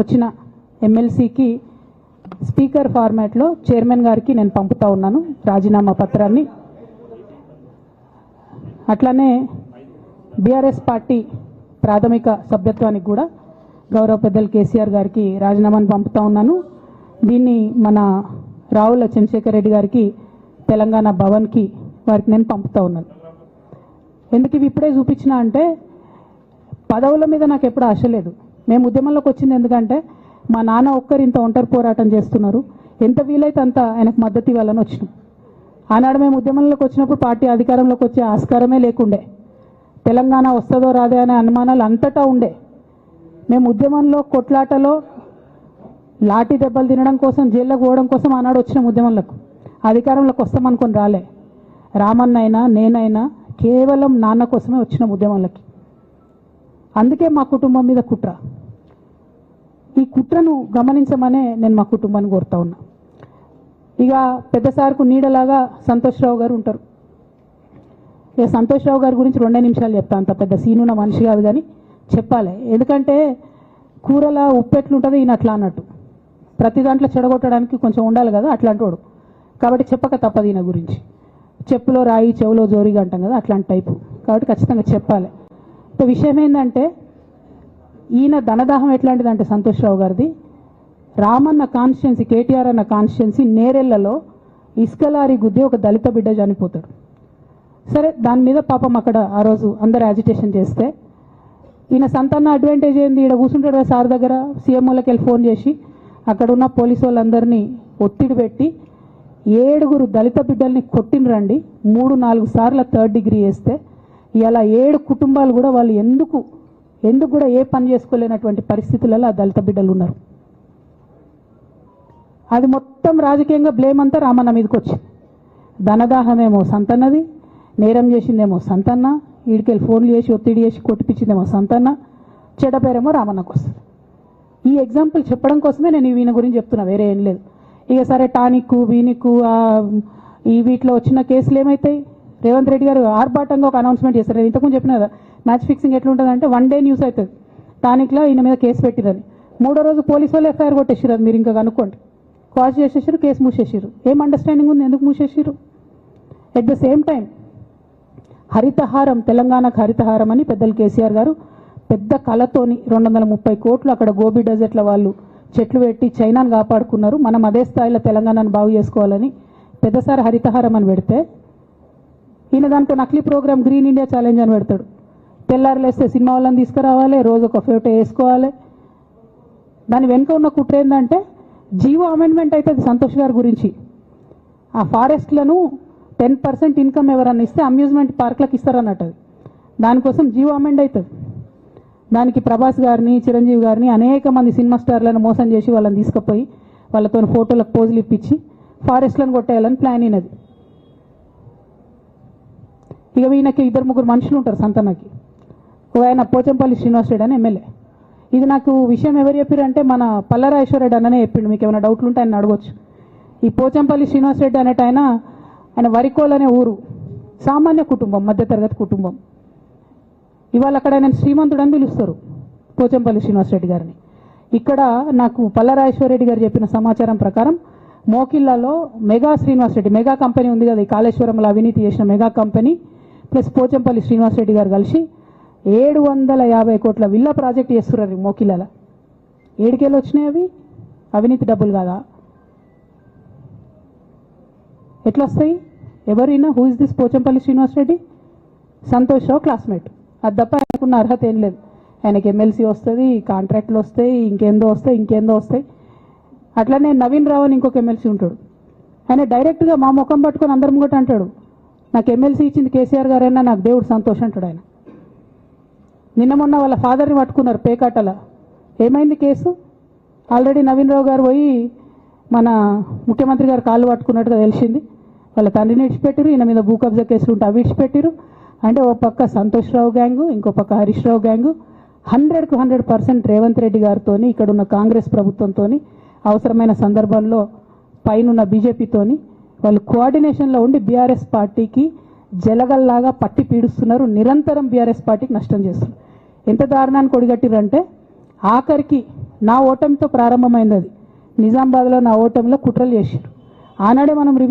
వచ్చిన ఎమ్మెల్సీకి స్పీకర్ ఫార్మాట్లో చైర్మన్ గారికి నేను పంపుతా ఉన్నాను రాజీనామా పత్రాన్ని. అట్లానే బీఆర్ఎస్ పార్టీ ప్రాథమిక సభ్యత్వానికి కూడా గౌరవ పెద్దలు కేసీఆర్ గారికి రాజీనామాను పంపుతా ఉన్నాను. దీన్ని మన రావుల చంద్రశేఖర్ రెడ్డి గారికి తెలంగాణ భవన్కి వారికి నేను పంపుతా ఉన్నాను. ఎందుకు ఇవి ఇప్పుడే చూపించిన అంటే పదవుల మీద నాకు ఎప్పుడు ఆశ లేదు. మేము ఉద్యమంలోకి వచ్చింది ఎందుకంటే మా నాన్న ఒక్కరు ఇంత ఒంటరి పోరాటం చేస్తున్నారు. ఎంత వీలైతే అంత ఆయనకు మద్దతు ఇవ్వాలని వచ్చినాం. ఆనాడు మేము ఉద్యమంలోకి వచ్చినప్పుడు పార్టీ అధికారంలోకి వచ్చే ఆస్కారమే లేకుండే. తెలంగాణ వస్తుందో రాదే అనే అనుమానాలు అంతటా ఉండే. మేము ఉద్యమంలో కొట్లాటలో లాఠీ దెబ్బలు తినడం కోసం జైల్లోకి పోవడం కోసం ఆనాడు వచ్చిన ఉద్యమంలోకి. అధికారంలోకి వస్తామనుకొని రాలే. రామన్నైనా నేనైనా కేవలం నాన్న కోసమే వచ్చిన ఉద్యమంలోకి. అందుకే మా కుటుంబం మీద కుట్ర. ఈ కుట్రను గమనించమనే నేను మా కుటుంబాన్ని కోరుతా ఉన్నా. ఇక పెద్ద సార్కు నీడలాగా సంతోష్రావు గారు ఉంటారు. ఇక సంతోష్రావు గారి గురించి రెండే నిమిషాలు చెప్తా అంత పెద్ద సీనున్న మనిషి కాదు కానీ చెప్పాలి. ఎందుకంటే కూరల ఉప్పెట్లుంటుంది ఈయన అట్లా అన్నట్టు. ప్రతి దాంట్లో చెడగొట్టడానికి కొంచెం ఉండాలి కదా అట్లాంటి వాడు కాబట్టి చెప్పక తప్పదు ఈయన గురించి. చెప్పులో రాయి చెవులో జోరిగా అంటాం కదా అట్లాంటి టైపు. కాబట్టి ఖచ్చితంగా చెప్పాలి. విషయం ఏంటంటే ఈయన ధనదాహం ఎట్లాంటిదంటే సంతోష్రావు గారిది. రామన్న కాన్స్టిట్యున్సీ కేటీఆర్ అన్న కాన్స్టిట్యున్సీ నేరెళ్ళలో ఇసుకలారి గుద్ది ఒక దళిత బిడ్డ చనిపోతాడు. సరే దాని మీద పాపం అక్కడ ఆ రోజు అందరు యాజిటేషన్ చేస్తే. ఈయన సంతాన అడ్వాంటేజ్ ఏంది? ఈడ కూర్చుంటాడు కదా సార్ దగ్గర సీఎం వాళ్ళకి వెళ్ళి ఫోన్ చేసి. అక్కడ ఉన్న పోలీసు వాళ్ళందరినీ ఒత్తిడి పెట్టి ఏడుగురు దళిత బిడ్డల్ని కొట్టినరండి మూడు నాలుగు సార్లు థర్డ్ డిగ్రీ వేస్తే. ఇలా ఏడు కుటుంబాలు కూడా వాళ్ళు ఎందుకు ఎందుకు కూడా ఏ పని చేసుకోలేనటువంటి పరిస్థితులలో ఆ దళిత బిడ్డలు ఉన్నారు. అది మొత్తం రాజకీయంగా బ్లేమ్ అంతా రామన్న మీదకి వచ్చింది. ధనదాహమేమో సంతన్నది నేరం చేసిందేమో సంతన్న వీడికెళ్ళి ఫోన్లు చేసి ఒత్తిడి చేసి కొట్టిపించిందేమో సంతన్న చెడపేరేమో రామన్నకు వస్తుంది. ఈ ఎగ్జాంపుల్ చెప్పడం కోసమే నేను ఈయన గురించి చెప్తున్నా వేరే ఏం లేదు. ఇక సరే టానిక్ వీనిక్ ఈ వీటిలో వచ్చిన కేసులు ఏమవుతాయి రేవంత్ రెడ్డి గారు ఆర్భాటంగా ఒక అనౌన్స్మెంట్ చేస్తారు నేను ఇంతకుముందు చెప్పిన కదా మ్యాచ్ ఫిక్సింగ్ ఎట్లుంటుంది అంటే వన్ డే న్యూస్ అవుతుంది టానిక్లో ఈయన మీద కేసు పెట్టిరని మూడో రోజు పోలీసు వాళ్ళు ఎఫ్ఐఆర్ కొట్టేసారు అది మీరు ఇంకా కనుక్కోండి. క్వాష్ చేసేసారు కేసు మూసేసారు ఏం అండర్స్టాండింగ్ ఉంది? ఎందుకు మూసేసారు at the same time Harithaharam తెలంగాణకు హరితహారం అని పెద్దలు కేసీఆర్ గారు పెద్ద కళతోని రెండు వందల ముప్పై కోట్లు అక్కడ గోబీ డెజర్ట్ల వాళ్ళు చెట్లు పెట్టి చైనాను కాపాడుకున్నారు. మనం అదే స్థాయిలో తెలంగాణను బాగు చేసుకోవాలని పెద్దసారి హరితహారం అని పెడితే ఈయన దాంట్లో నకిలీ ప్రోగ్రామ్ గ్రీన్ ఇండియా ఛాలెంజ్ అని పెడతాడు. తెల్లారులేస్తే సినిమా వాళ్ళని తీసుకురావాలి రోజు ఒక ఫోటో వేసుకోవాలి. దాని వెనుక ఉన్న కుట్ర ఏంటంటే జీవో అమెండ్మెంట్ అవుతుంది సంతోష్ గారి గురించి. ఆ ఫారెస్ట్లను టెన్ పర్సెంట్ ఇన్కమ్ ఎవరన్నా ఇస్తే అమ్యూజ్మెంట్ పార్క్లకు ఇస్తారన్నట్టు అది. దానికోసం జీవో అమెండ్ అవుతుంది దానికి ప్రభాస్ గారిని చిరంజీవి గారిని అనేక మంది సినిమా స్టార్లను మోసం చేసి వాళ్ళని తీసుకుపోయి వాళ్ళతో ఫోటోలకు పోజులు ఇప్పించి ఫారెస్ట్లను కొట్టేయాలని ప్లాన్ అయినది. ఇక ఈయనకి ఇద్దరు ముగ్గురు మనుషులు ఉంటారు సంతనకి. ఒక ఆయన పోచంపల్లి శ్రీనివాస్ రెడ్డి అని ఎమ్మెల్యే. ఇది నాకు విషయం ఎవరు చెప్పారంటే మన పల్లరాజేశ్వరరెడ్డి అన్ననే చెప్పిండు. మీకు ఏమైనా డౌట్లు ఉంటే ఆయన అడగొచ్చు. ఈ పోచంపల్లి శ్రీనివాస్ రెడ్డి అనేట ఆయన ఆయన వరికోల్ అనే ఊరు. సామాన్య కుటుంబం మధ్యతరగతి కుటుంబం. ఇవాళ అక్కడ ఆయన శ్రీమంతుడు అని పిలుస్తారు పోచంపల్లి శ్రీనివాస్ రెడ్డి గారిని. ఇక్కడ నాకు పల్లరాజేశ్వరరెడ్డి గారు చెప్పిన సమాచారం ప్రకారం మోకిల్లాలో Mega Srinivas Reddy Mega company ఉంది కదా ఈ కాళేశ్వరంలో అవినీతి చేసిన Mega company plus Pochampally Srinivas Reddy గారు కలిసి ఏడు వందల యాభై కోట్ల విల్లా ప్రాజెక్ట్ చేస్తున్నారు మోకిలాల. మోకిల్లాల ఏడుకేళ్ళు వచ్చినాయి అవి? అవినీతి డబ్బులు కాదా? ఎట్లా వస్తాయి ఎవరైనా who is this Pochampally Srinivas Reddy? Santosh Rao classmate అది తప్ప ఆయనకున్న అర్హత ఏం లేదు. ఆయనకి ఎమ్మెల్సీ వస్తుంది కాంట్రాక్ట్లు వస్తాయి ఇంకేందో వస్తాయి ఇంకేందో వస్తాయి. అట్లనే నవీన్ రావు అని ఇంకొక ఎమ్మెల్సీ ఉంటాడు. ఆయన డైరెక్ట్గా మా ముఖం పట్టుకొని అందరం కూడా అంటాడు. నాకు ఎమ్మెల్సీ ఇచ్చింది కేసీఆర్ గారైనా నాకు దేవుడు సంతోషం అంటాడు ఆయన. నిన్న మొన్న వాళ్ళ ఫాదర్ని పట్టుకున్నారు పేకాటల. ఏమైంది కేసు? ఆల్రెడీ నవీన్ రావు గారు పోయి మన ముఖ్యమంత్రి గారు కాళ్ళు పట్టుకున్నట్టుగా తెలిసింది. వాళ్ళ తండ్రిని ఇడిచిపెట్టారు ఈయన మీద భూ కబ్జా కేసులు ఉంటే అవి ఇడిచిపెట్టారు అంటే ఓ పక్క సంతోష్ రావు గ్యాంగు ఇంకో పక్క హరీష్ రావు గ్యాంగు హండ్రెడ్కు హండ్రెడ్ పర్సెంట్ రేవంత్ రెడ్డి గారితో ఇక్కడ ఉన్న కాంగ్రెస్ ప్రభుత్వంతో అవసరమైన సందర్భంలో పైనున్న బీజేపీతోని వాళ్ళు కోఆర్డినేషన్లో ఉండి బీఆర్ఎస్ పార్టీకి జలగల్లాగా పట్టి పీడుస్తున్నారు. నిరంతరం బీఆర్ఎస్ పార్టీకి నష్టం చేస్తున్నారు. ఎంత దారుణానికి ఒడిగట్టిరంటే ఆఖరికి నా ఓటమితో ప్రారంభమైంది అది. నిజామాబాద్లో నా ఓటమిలో కుట్రలు చేశారు ఆనాడే మనం